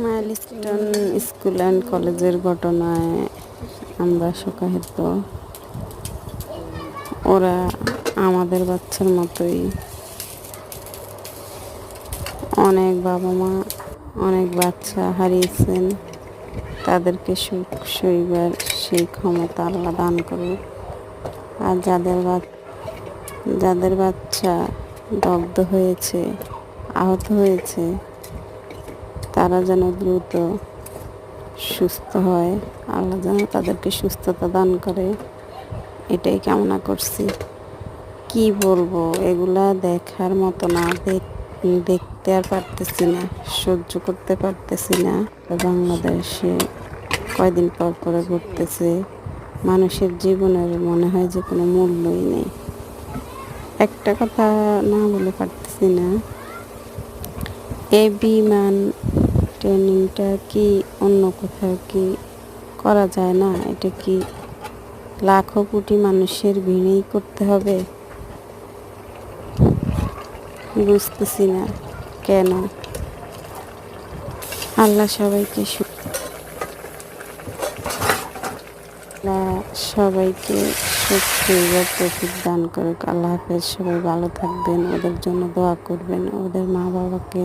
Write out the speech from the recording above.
Milestone school and কলেজের ঘটনায় আমরা শোকাহত। ওরা আমাদের বাচ্চার মতোই অনেক বাবা মা অনেক বাচ্চা হারিয়েছেন। তাদেরকে সুখ সইবার সেই ক্ষমতা আল্লাহ দান করুক। আর যাদের যাদের বাচ্চা দগ্ধ হয়েছে, আহত হয়েছে তারা যেন দ্রুত সুস্থ হয়, আল্লাহ যেন তাদেরকে সুস্থতা দান করে। এটাই কামনা করছি। কি বলব, এগুলা দেখার মতো না, দেখ দেখতে আর পারতেছি না, সহ্য করতে পারতেছি না। বাংলাদেশে কয়দিন পর পরে ঘুরতেছে মানুষের জীবনের মনে হয় যে কোনো মূল্যই নেই। একটা কথা না বলে পারতেছি না। এই বিমান ট্রেনিংটা কি অন্য কোথাও কি করা যায় না? এটা কি লাখো কোটি মানুষের ভিড়েই করতে হবে? বুঝতেছি না, কেন? আল্লাহ সবাইকে সবাইকে তৌফিক দান করুক। আল্লাহ হাফেজ, সবাই ভালো থাকবেন, ওদের জন্য দোয়া করবেন, ওদের মা বাবাকে